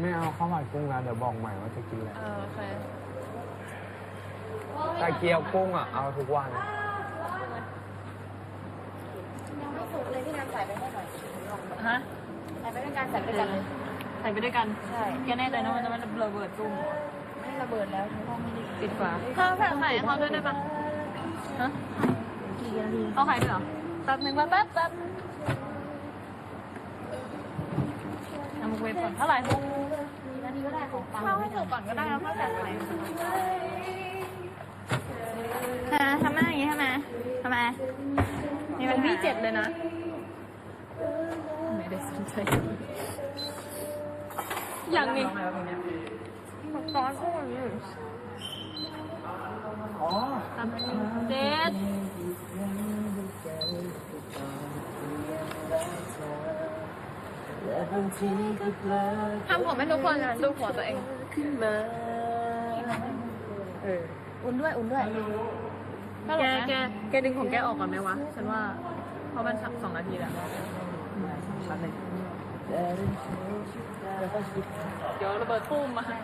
ไม่เอาข้าวผัดกุ้งนะเดี๋ยวบอกใหม่ว่าจะกินอะไร เออโอเคแต่เกี๊ยวกุ้งอะเอาทุกวัน ยังไม่สุกเลยพี่น้ำใส่ไปให้หน่อยฮะใส่ไปด้วยกันใส่ไปด้วยกันเลย ใส่ไปด้วยกันใช่ แกแน่ใจนะว่าจะมันระเบิดตุ้มไม่ระเบิดแล้วเพราะว่าไม่ได้ปิดฝาเขาแผ่นใส่เขาด้วยได้ปะฮะกี่นาทีเขาใครด้วยเหรอแป๊บนึงแป๊บแป๊บแป๊บทำเวฟก่อนเท่าไหร่หกกี่ นาทีก็ได้ของปังเข้าให้สุกก่อนก็ได้แล้วค่อยแผ่นใส่ฮะทำหน้าอย่างงี้ทำไมทำไมนี่มันวีเจ็ดเลยนะ ไม่ได้สนใจอย่างนี้ซอสกุ้งอยู่อ๋อทำให้เจ็ด ทำผมให้ทุกคนนะดูหัวตัวเองเอออุ่นด้วยอุ่นด้วยแกแกแกดึงของแกออกก่อนไหมวะ ฉันว่าเพราะมันสักสองนาทีแล้วชัดเลยเดี๋ยวระเบิดตุ้มมาให้